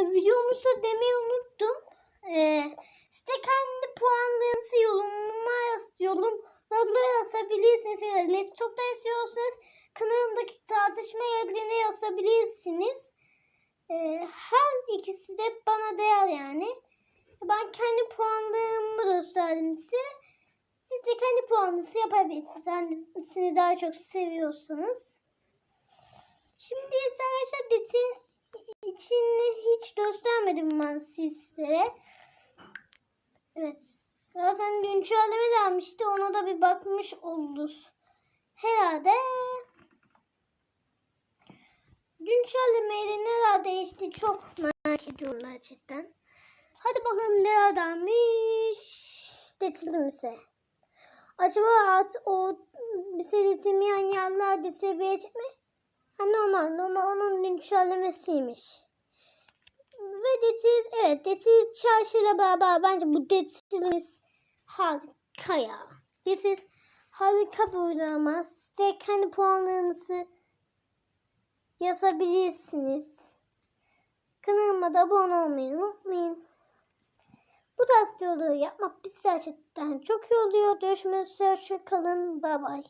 videomuzda demeyi unuttum. E, size kendi puanlarınızı yorumuma yaz, yorumlara yazabilirsiniz. Yani laptopta istiyorsanız kanalımdaki tartışma yerine yazabilirsiniz. E, her ikisi de bana değer yani. Ben kendi puanlarımı gösterdim size. Siz de kendi puanınızı yapabilirsiniz. Hangisini daha çok seviyorsanız. Şimdi ise arkadaşlar detin içini hiç göstermedim ben sizlere. Evet. Zaten güncelleme gelmişti. Ona da bir bakmış olduk. Herhalde güncellemeyle neler değişti çok merak ediyorum gerçekten. Hadi bakalım nelerdenmiş. Detildim ise. Acaba artık o bize detilmeyen yerler detilebilecek mi? Ha normal normal onun güncellemesiymiş. Ve detil evet detil çarşıyla beraber bence bu detilimiz harika ya. Detil harika bir uygulama. Size kendi puanlarınızı yazabilirsiniz. Kanalıma da abone olmayı unutmayın. Bu tarz videoları yapmak bizi gerçekten çok iyi oluyor. Görüşmek üzere. Kalın. Bye bye.